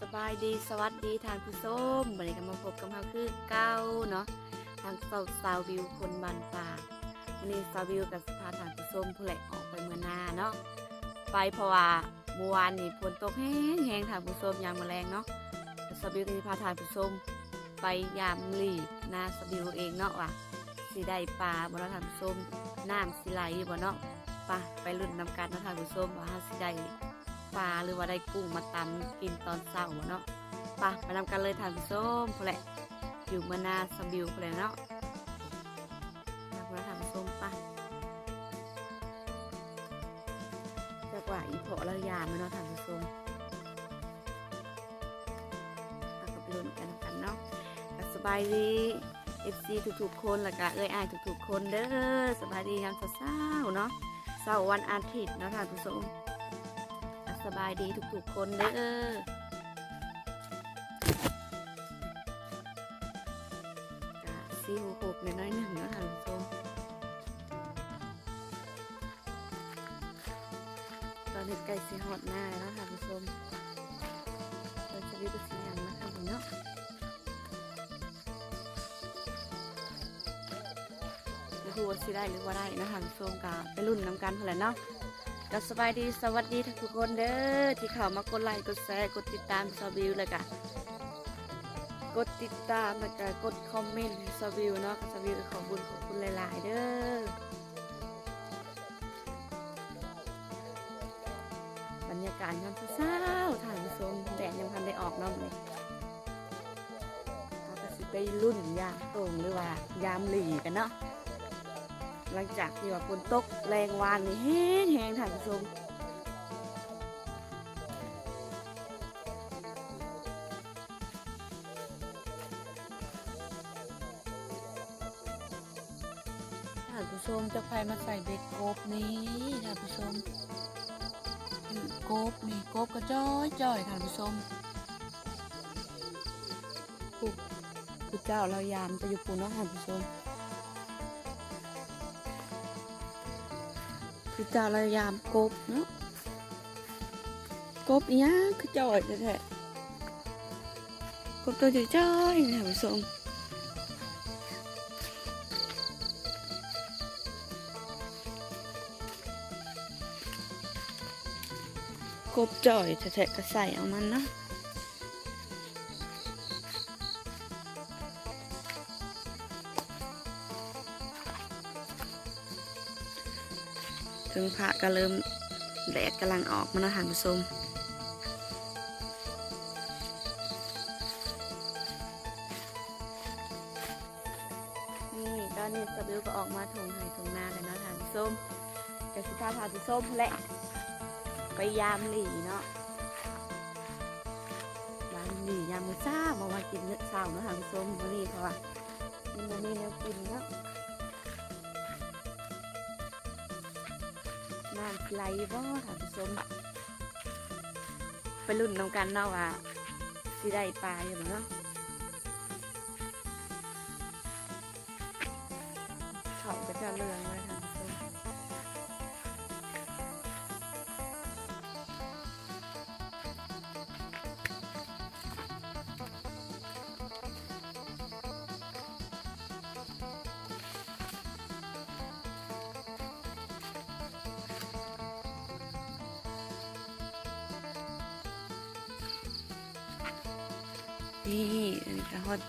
สบายดีสวัสดีทานผู้ส้มวันนี้ก็มาพบกับเราคือเก้าเนาะทางสาวสาววิวคนบันป่าวันนี้สาววิวกับพาทานผู้ส้มผู้แหละออกไปเมื่อหนาเนาะไปเพราะว่าเมื่อวานนี่ฝนตกแห้งแห้งทานผู้ส้มยามแมลงเนาะสาววิวก็จะพาทานผู้ส้มไปยามหลีนาสาววิวเองเนาะว่ะสิได้ปลาบนทานผู้ส้มน้ำสิไหลบ่เนาะไปไปรุ่นนำกันนาะทานผู้ส้มว่าเราสิได้ ปลาหรือว่าได้กุ้งมาตำกินตอนเช้าเนาะไปไปนำกันเลยทานผู้มพอแหละอยู่มื่อนาสบิวพอแหละเนาะทานผู้ทานผู้มไปจากว่าอีโผเรายาไมเนาะทานผู้มเราก็ไปลุ้นกันกันเนาะสบายดีเอฟซีทุกๆคนแล้วก็เอ้ยอายทุกๆคนเด้อสบายดียามเช้าเนาะเสาร์วันอาทิตย์เนาะทานผู้ชม บายดีทุกๆคนเด้อสี่หกหกในน้อยหนึ่งนะท่านผู้มตอนนี้ใกล้สีหอดหน้าแล้วท่านผู้ชมเราจะรีบไปสีอย่างนะคะผมเนาะไม่รู้ว่าสิได้หรือว่าได้นะท่านผู้มกะไปรุ่นน้ำกันเท่าไหร่เนาะ ก็สบายดีสวัสดีทุกคนเด้อที่เข้ามากดไลค์กดแชร์กดติดตามซาวิวเลยกะกดติดตามแล้วก็กดคอมเมนต์ให้ซาวิวเนาะก็ซาวิวขอบคุญขอบคุณหลาย ๆ เด้อบรรยากาศยามเช้าๆถ่ายชมแดดยังพันได้ออกเนาะมื้อนเราก็สิไปรุ่นยาโต่งหรือว่ายามหลีกันเนาะ หลังจากที่ว่าฝนตกแรงวานนี่แห้งแห้งท่านผู้ชมท่านผู้ชมจะไปมาใส่เบ็ดกบนี้ท่านผู้ชมกบนี่กบกระจ้อยจ้อยท่านผู้ชมปุ๊บคือเจ้าเรายามจะอยู่ปูเนาะท่านผู้ชม คือจารยามกบเนาะกบอีหยังคือจ่อยแท้กบตัวจ่อยๆนะผู้ชมกบจ่อยแท้ๆก็ใส่เอามันเนาะ ถึงพระก็เริ่มแดดกำลังออกมานาะท่านผู้ชมนี่ตอนนี้สบิวก็ออกมาถงไห้ถงนาเลยเนาะท่านผู้ชมกสิพาพาผู้ชมแหละไปยามหลีเนาะยามหลียามมือซ่ามาว่ากินเนื้อเช้าเนาะท่านผู้ชมวันนี้เขาว่ามันบ่มีแนวกินเนาะ ไหลบ่ท่านผู้ชมไปรุ่นน้ำกันเนาะว่าสิได้ปลาอยู่เนาะ นี่อันนี้ก็ฮอด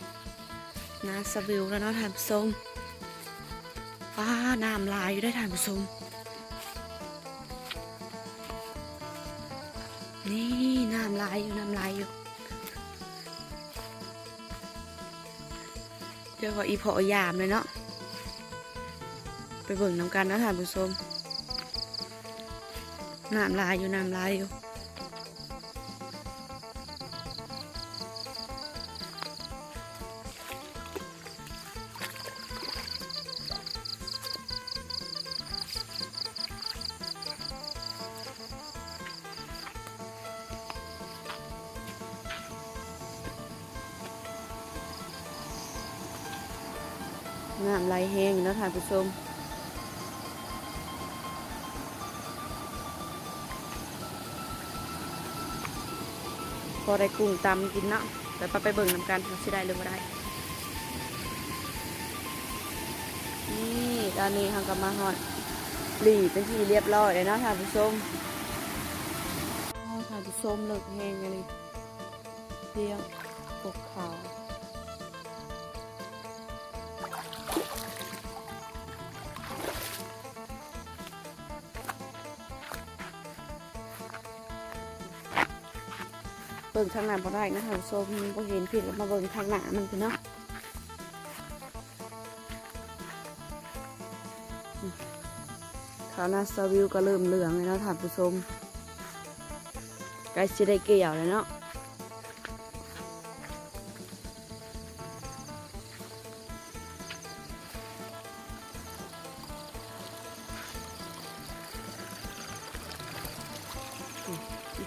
นาสวิวแล้วเนาะท่านผู้ชมฟ้าน้ำลายอยู่ได้ท่านผู้ชมนี่น้ำลายอยู่น้ำลายอยู่เดี๋ยวก็อีพอยามเลยเนาะไปเบิ่งน้ำกันนะท่านผู้ชมน้ำลายอยู่น้ำลายอยู่ ชม พอได้กุ้งตำกินเนาะแต่ไปไปเบิ่งนำกันว่าสิได้หรือบ่ได้ นี่ตอนนี้ทางกำมาฮอดหลีเป็นที่เรียบร้อยเลยเนาะท่านผู้ชมท่านผู้ชมเลิกแห้งเลยเรียงปกขาว บิ่งทางหน้าบ่ได้นะท่านผู้ชมบ่เห็นผิดแล้วมาเบิ่งทางหน้ามันคือเนาะขาวหน้าสวิวก็เริ่มเหลืองเลยเนาะท่านผู้ชมใกล้จะได้เกี่ยวแล้วเนาะ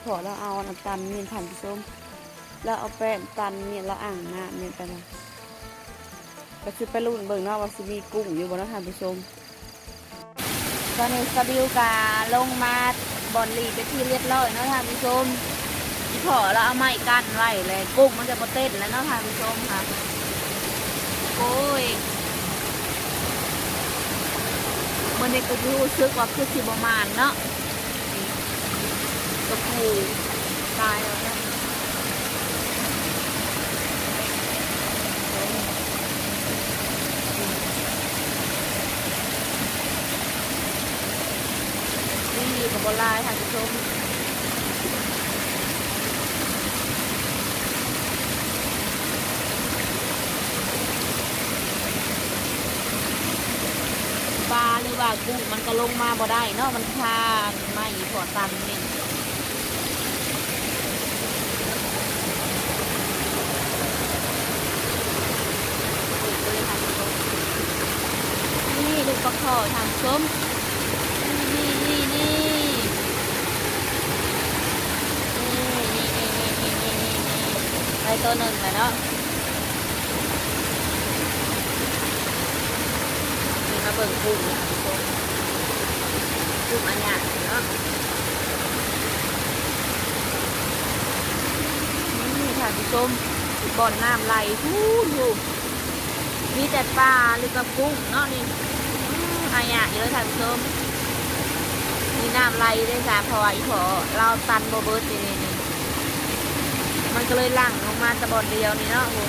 พอเราเอาน้ำตาลเมียนท่านผู้มแล้วเอาแป้งตันเมียนแล้วอ่างน้ำเมียนไปเลยก็คือไปรุ่นเบิ่งเนาะว่าสิมีกุ้งอยู่บนนาะท่านผู้มตอนนี้สบิวกาลงมาบอลลีไปที่เรียบร้อยเนาะท่านผู้ชมอีพอเราเอาไม้กั้นไว้เลยกุ้งมันจะมาเต้นแล้วเนาะท่านผู้ชมค่ะโอ้ยมันในกูรู้สึกว่าคือสิบประมาณเนาะ กระปูตายแล้วนะนี่กับบอลลายท่านผู้ชมปลาหรือว่ากุ้งมันก็ลงมาบ่ได้เนาะมันคานไม่พอตันเนี่ยนี่ลูกปลาขอ ทางส้มนี่นี่นี่นี่นี่นี่นี่นี่นี่นี่ไปตัวหนึ่งแล้วเนาะนี่มาเบิ่งกุ้งนะคะทุกคนกุ้งอันใหญ่เนาะนี่ค่ะทุกชมบ่อนน้ำไหลทู่อยู่มีแต่ปลาหรือกับกุ้งเนาะนี่ อืมอันใหญ่เยอะค่ะทุกชมมีน้ำไหลด้วยค่ะเพราะว่าอีพอเราตันโบเบิร์ตนี่นี่นี่มันก็เลยหลั่งลงมาตะบอนเดียวนี่เนาะโอ้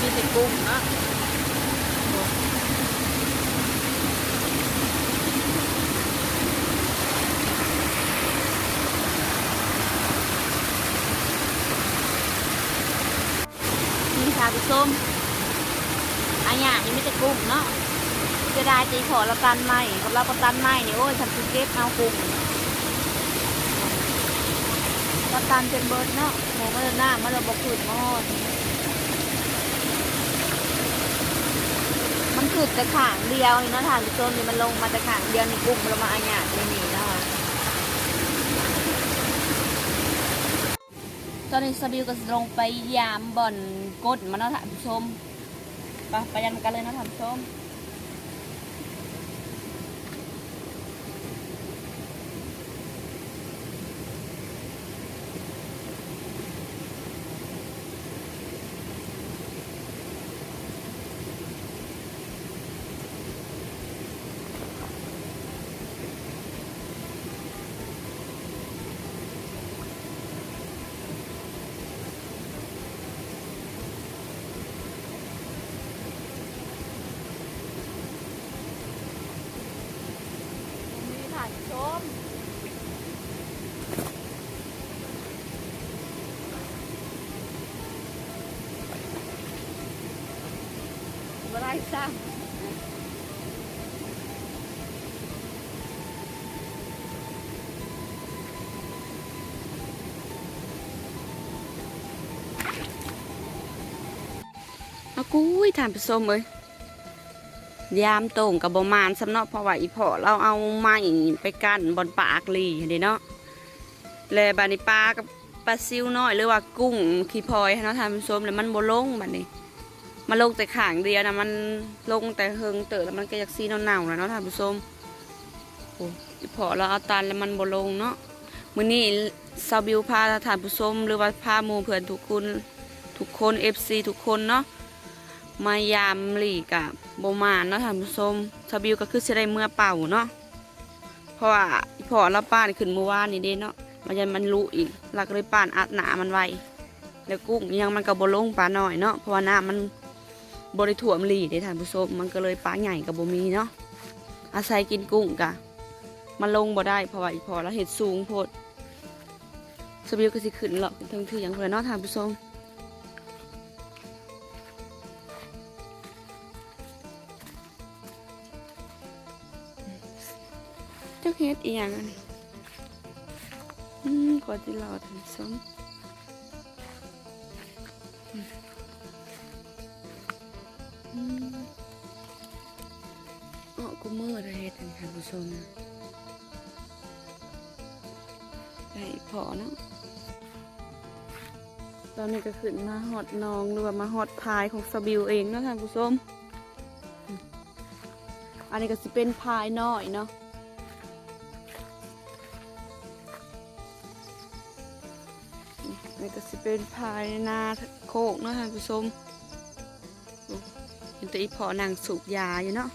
มีแต่กุ้งเนาะนี่ค่ะพี่ส้มอันเนี้ยนี่ไม่ใช่ กุ้งเนาะจะได้ตีขอเราตันไหมกับเราก็ตันไหมนี่โอ้ยฉันคือเก็บเอากุ้งเราตันเป็นเบิร์ดเนาะโมมันหน้ามันเราบอกขืดมอดมันขืดแต่ขางเดียวนี่เนาะทานพี่ส้มนี่มันลงมาแต่ขางเดียวนี่กุ้งมันลงมาอันเนี้ยนี่นี่นะคะตอนนี้สบิวก็ลงไปยามบ่อนกดมาเนาะท่านผู้ชม ไปไปยันกันเลยนะท่านผู้ชมนี่ท่านผู้ชม ได้ซ้ำเอากุ้ยท่านผู้มเอ้ยยามโต่งกับบมานสำเนาะเพราะว่าอีพอเราเอาไม้ไปกั้นบนปากลีเด้เนาะแล้วบานิปลากับปลาซิวน้อยหรือว่ากุ้งขี้พลอยให้เนาะท่านผู้มแล้วมันบลงแบัดนี้ มันลงแต่ขางเดียวนะมันลงแต่เฮิงเตอแล้วมันก็อยากซีเน่าๆแล้วเนาะท่านผู้ชมโอ้พอเราเอาตันแล้วมันบ่ลงเนาะมื้อนี้ซาบิวพาท่านผู้ชมหรือว่าพาหมู่เพื่อนทุกคนทุกคน FC ทุกคนเนาะมายามหลีกับโบมานเนาะท่านผู้ชมซาบิวก็คือสิได้เมื่อเป่าเนาะเพราะว่าพอเราป้านขึ้นเมื่อวานนี่เด้เนาะมันยันมันรู้อีกเราก็เลยป้านอัดหนามันไวแล้วกุ้งยังมันก็บ่ลงปลาหน่อยเนาะเพราะว่าน้ำมัน บริถ่วมหลีเด้ทานผู้ชมมันก็เลยปลาใหญ่กับบ่มีเนาะอาศัยกินกุ้งกะมันลงบ่ได้เพราะว่าอีพอเราเห็ดสูงโพดสบิวก็สิขึ้นหรอกทั้งที่ยังเพื่อนเนอทานผู้ชมเจ้าเฮ็ดอีหยังอันนี้อืมกว่าที่รอทานผู้ชม อืมอืมอ๋อกูมือเลยเฮ็นทานผู้ชมได้พอเนาะตอนนี้ก็ขึ้นมาหอดนองหรือว่ามาหอดพายของสบิวเองเนาะท่านผู้ชมอันนี้ก็สิเป็นพายน้อยเนาะนี่อันนี้ก็สิเป็นพายนาโคกเนาะท่านผู้ชม แต่อีพอนางสูบยาอยู่เนาะ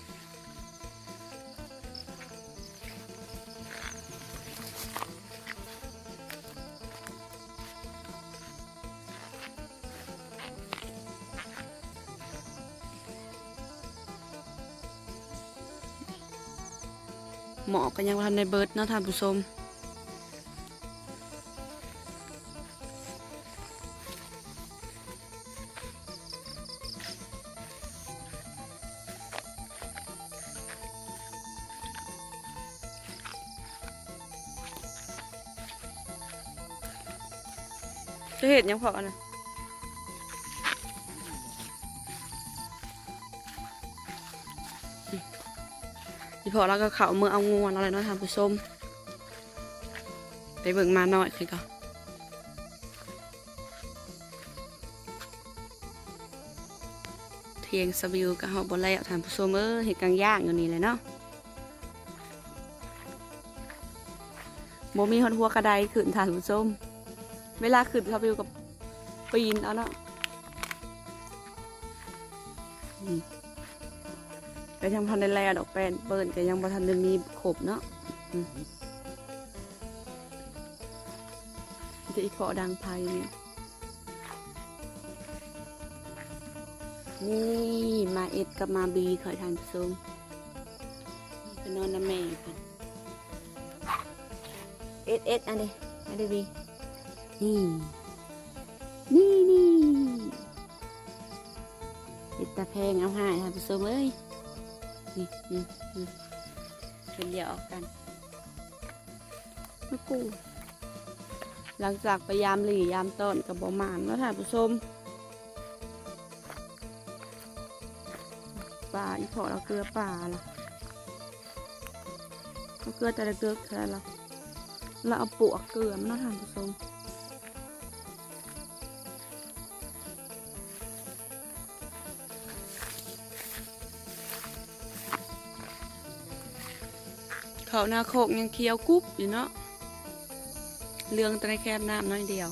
หมอก็ยังทันในเบิร์ดเนาะท่านผู้ชม จะเห็นยังพอนะอีพอแล้วก็เขาเมื่อเอางูอะไรเนาะท่านผู้ชมไปเบิ่งมาหน่อยคือก็เทียงสวิวกับเฮาบ่แล้วท่านผู้ชมเออเห็ดกลางย่างอยู่นี่เลยเนาะบ่มีฮอดหัวกระไดขึ้นทานผู้ชม เวลาขึ้นสวิวกับปีนเอาเนาะอืมก็ยังพันได้แลดอกแป้นเปิ้นก็ยังบ่ทันได้มีขบเนาะจะอีกเพาะดังไพเนี่ยนี่มาเอ็ดกับมาบีขอยทานผู้มไปนอนน้ำแม่กันเอ็ดเอ็ดอันนี้อันนี้บี นี่นี่นี่เอ็ดตาแพงเอาให้ทานผู้ชมเอ้ยนี่นี่นี่เป็นเดียวออกกันมะกูหลังจากไปยามหลียามต้นกับบหมานแล้วท่าผู้ชมปลาอีพอเราเกลือปลาล่ะเอาเกลือแต่ละเกลือแค่ละเราเอาปวกเกลือมาท่าผู้ชม เขาหน้าโคกยังเคี้ยวกรุบอยู่เนาะเรื่องต่ในแคบน้ำน้อยเดียว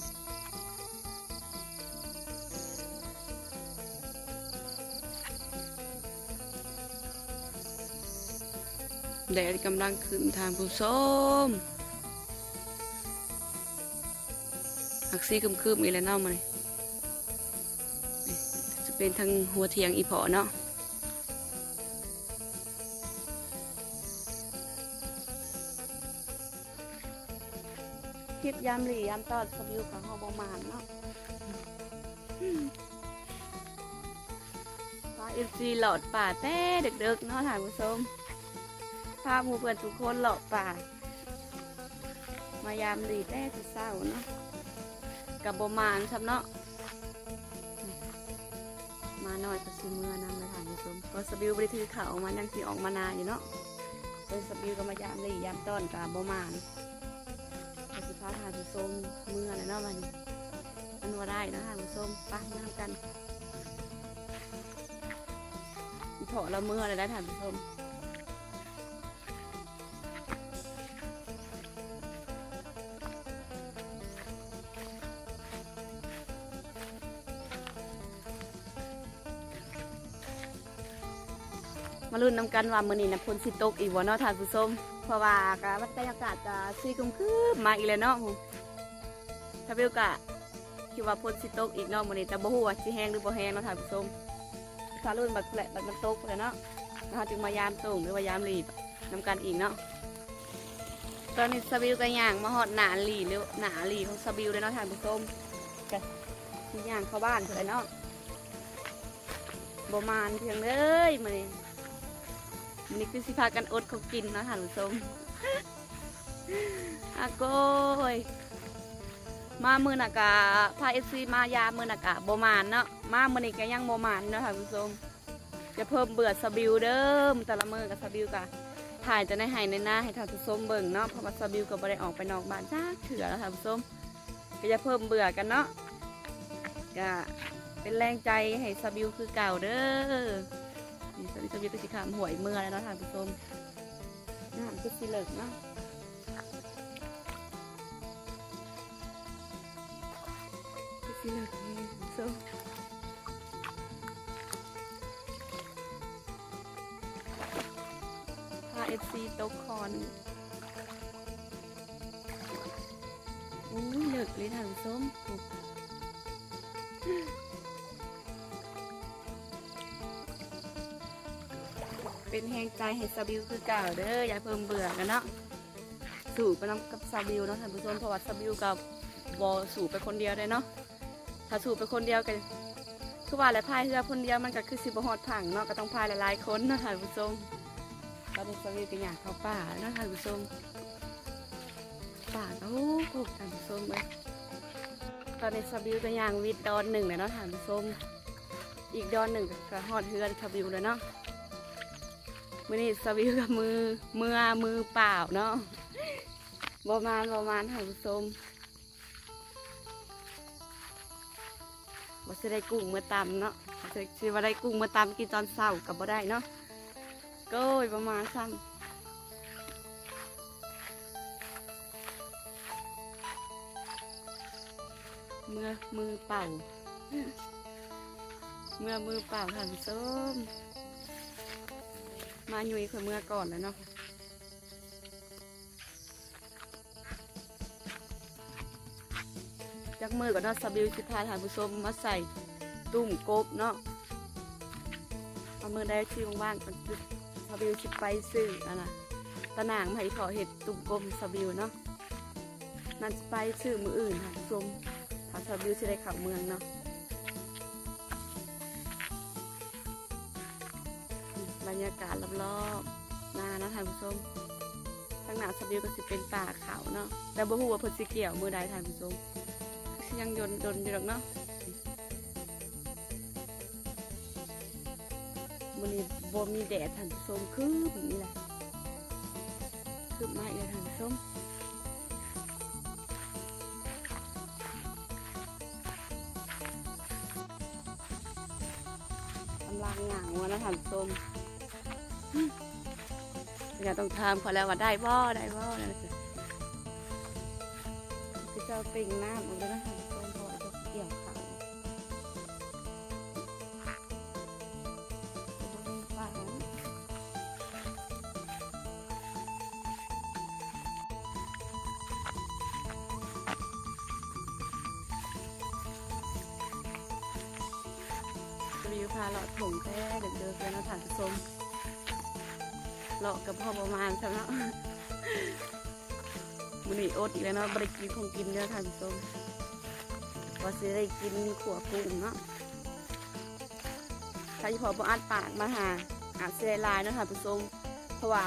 แดดกำลังขึ้นทางผู้ชมหักซีคึมคืมๆอีแล้วเนามาเลยจะเป็นทางหัวเทียงอีพอเนาะิดยามหลียามตอดสวิวของเฮาประมาณเนาะฟ้าเอฟซีหลอดป่าแต่เด็กๆเนาะท่านผู้ชมพาพหมู่เปิดทุกคนหลอกป่ามายามดีแต่สิเศร้าเนาะกับบมานครับเนาะมาหน่อยก็สิเมื่อนำมาถามผู้ชมก็สบิวบริถือเขามันยังสิออกมานาอยู่เนาะเป็นสบิวก็มายามดียามต้อนกับบมานาทางผู้ชมเมื่อนะเนาะมันมันว่าได้นะทางผู้ชมปั้งกันถอละเมื่อเลยนะท่านผู้ชมมาลุ้นน้ำกันว่ามือนี้นะพลสิตกอีกวะเนาะท่านผู้ชม เพราะว่าก็บรรยากาศจะสีครึมคืบมาอีกแล้วเนาะถ้าเบลกะคิดว่าฝนสิตกอีกเนาะมื้อนี้แต่บ่ฮู้ว่าสิแห้งหรือบ่แห้งเนาะท่านผู้ชมถ้าลุ้นบัดแหละบัดมันตกเลยเนาะเราจึงมายามตุ่งหรือว่ายามรีบนำกันอีกเนาะตอนนี้สบิวก็ย่างมาฮอดหนาหลีหรือหนาหลีของสบิวเลยเนาะท่านผู้ชมก็สิย่างเข้าบ้านเพิ่นเลยเนาะบ่มานเพียงเลยมื้อนี้มั นนี้คือสิพากันอดเขากินเนาะท่านผู้ชมอาโก้ยมามือนักกะพาเอซีมายามือนักกะโบมานเนาะมามือนี้ก็ยังโบมานเนาะท่านผู้ชมจะเพิ่มเบื่อสบิวเดิมแต่ละมือกับสบิวกะถ่ายจะได้ให้ในหน้าให้ท่านผู้ชมเบิ่งเนาะเพราะว่าสบิวก็บ่ได้ออกไปนอกบ้านจ้าเถื่อแล้วท่านผู้ชมก็จะเพิ่มเบื่อกันเนาะก็เป็นแรงใจให้สบิวคือเก่าเด้อ นี่สวิตสวิตก็สิขามหวยเมื่อแล้วเนาะท่านผู้ชมน้ำก็สิเลิกเนาะสิเลิกนี่ผู้ชมพาเอฟซีตกคอนอู้ยเลิกเลยท่านผู้ชมถูก เป็นแหงใจให้ซาบิวคือเก่าเด้ออย่าเพิ่มเบื่อกันเนาะสู่ไปน้ำกับซาบิวเนาะท่านผู้ชมเพราะว่าซาบิวกับบอสู่ไปคนเดียวได้เนาะถ้าสู่ไปคนเดียวกันคือว่าแหละพายเรือคนเดียวมันก็คือสิบหอดผังเนาะก็ต้องพายหลายๆคนเนาะท่านผู้ชมตอนนี้ซาบิวก็อยากเข้าป่าเนาะท่านผู้ชมป่าโอ้โหท่านผู้ชมเลยตอนนี้ซาบิวก็ย่างวิดดอนหนึ่งเลยเนาะท่านผู้ชมอีกดอนหนึ่งก็หอดเฮือนซาบิวเลยเนาะ มื่อนี้สวิวกับมือมือมือเปล่าเนาะบประมาณประมาณหันสมว่าจะได้กุ้งเมื่อตำเนาะจะจะว่ได้กุ้งเมื่อตำกินตอนเช้ากับบ่ได้เนาะก็อยประมาณซ้ำเมื่อมือเป่า เมื่อมือเปล่าหันส้ม มาหยุยคนเมื่อก่อนแล้วเนาะจักมือกับนอสบิวสิพาทานผู้ชมมาใส่ตุ่มกบเนาะเอามือได้ที่อว่างๆกันสบิวสิไปซื้ออะนะตะนางไผ่ขอเห็ดตุ่มกบสบิวเนาะนั่นไปซื้อมืออื่นค่ะผู้ชมถ้าสบิวสิได้ขับเมืองเนาะ รรยากาศรอบๆหน้านะท่านผู้ชมทางหน้าสบิวก็สิเป็นป่าเขาเนาะแต่บ่ฮู้ว่าเพิ่นสิเกี่ยวมือใดท่านผู้ชมก็สิยังยนดนอยู่ดอกเนาะมื้อนี้บ่มีแดดท่านผู้ชมคือแบบนี้แหละคือมาอีกแล้วท่านผู้ชมกำลังหงางวนะท่านผู้ชม อย่าต้องถามเขาแล้วว่าได้บ่ได้บ่นั่นสิคือเจ้าปิงน้ำมันก็นะท่านผู้ชมเพราะว่าจะเกี่ยวเขาป่ารีวิวพาเลาะถงแค่เดินๆเลยนะท่านผู้ชม เลาะกับพ่อประมาณใช่ไหมเนาะมันนี่อดอีกแล้วเนาะบริกินของกินเด้อท่านผู้ชมว่าสิได้กินขัวกุ้งเนาะถ้าพอบ่อัดปากมาหาอาจสิได้หลายเนาะท่านผู้ชมเพราะว่า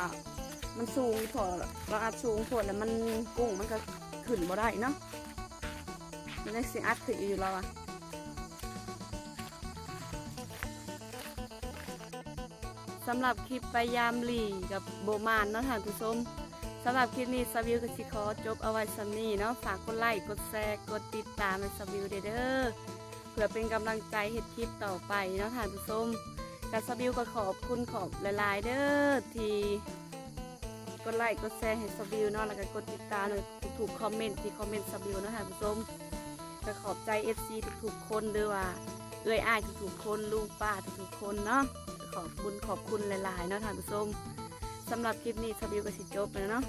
มันสูงพอเราอัดสูงพอแล้วมันกุ้งมันก็ขึ้นบ่ได้เนาะมันได้สิอัดขึ้นอยู่แล้วอะ สำหรับคลิปไปยามหลีกับโบมานเนาะท่านผู้ชมสำหรับคลิปนี้สวิวกับสิขอจบเอาไว้สำนี้เนาะฝากกดไลค์กดแชร์กดติดตามให้สวิวเด้อเพื่อเป็นกำลังใจเฮ็ดคลิปต่อไปเนาะท่านผู้ชมกับสวิวก็ขอบคุณขอบหลายๆเด้อที่กดไลค์กดแชร์ให้สวิวเนาะแล้วก็กดติดตามในทุกคอมเมนต์ที่คอมเมนต์สวิวเนาะท่านผู้ชมก็ขอบใจ FC ทุกๆคนด้วยว่าเอ้ยอ้ายทุกๆคนลุงป้าทุกๆคนเนาะ ขอบบุญขอบคุณหลายๆเนาะท่านผู้ชมสำหรับคลิปนี้สบิวก็สิจบแล้วเนาะ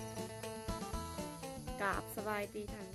กราบสบายดีท่าน